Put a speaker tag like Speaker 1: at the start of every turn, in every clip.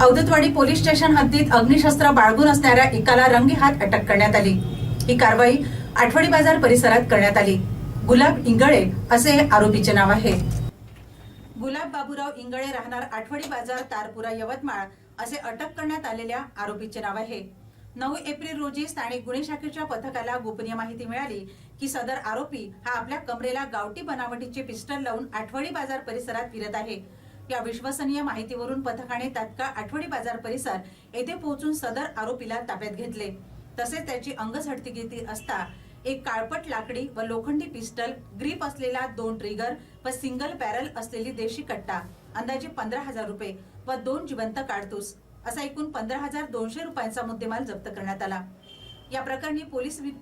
Speaker 1: Avdhutwadi police station हद्दीत अग्निशस्त्र बाळगून असणाऱ्या एकाला रंगेहात अटक करण्यात आली. ही कारवाई आठवडी बाजार परिसरात करण्यात आली. गुलाब इंगळे असे आरोपीचे नाव आहे. गुलाब बाबूराव इंगळे राहणार आठवडी बाजार तारपुरा यवतमाळ असे अटक करण्यात आलेल्या आरोपीचे नाव आहे. नऊ एप्रिल रोजी स्थानिक गुन्हे शाखेच्या पथकाला गोपनीय माहिती मिळाली की सदर आरोपी हा आपल्या कमरेला गावठी बनावटीचे पिस्टल लावून आठवडी बाजार परिसरात फिरत आहे. या विश्वसनीय माहितीवरून पथकाने तात्काळ आठवडी बाजार परिसर येथे पोहोचून सदर आरोपीला ताब्यात घेतले. तसेच त्याची अंगझडती घेतली असता एक काळपट लाकडी व लोखंडी पिस्टल ग्रीप असलेला दोन ट्रिगर व सिंगल पॅरल असलेली देशी कट्टा अंदाजे पंधरा हजार रुपये व दोन जिवंत काडतूस असा एकूण पंधरा हजार दोनशे रुपयांचा मुद्देमाल जप्त करण्यात आला. या प्रकरणी पोलीस वि-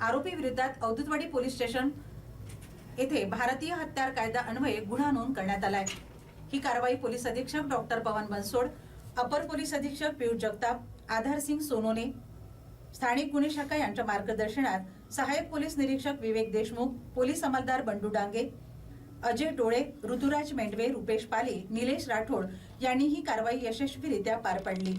Speaker 1: आरोपी विरोधात अवधूतवाडी पोलीस स्टेशन येथे भारतीय हत्यार कायदा अन्वये गुन्हा नोंद करण्यात आलाय. ही कारवाई पोलीस अधीक्षक डॉक्टर पवन बनसोड अपर पोलीस अधीक्षक पियुष जगताप आधारसिंग सोनोने स्थानिक गुन्हे शाखा यांच्या मार्गदर्शनात सहाय्यक पोलीस निरीक्षक विवेक देशमुख पोलीस अंमलदार बंडू डांगे अजय डोळे ऋतुराज मेंढवे रुपेश पाले निलेश राठोड यांनी ही कारवाई यशस्वीरित्या पार पाडली.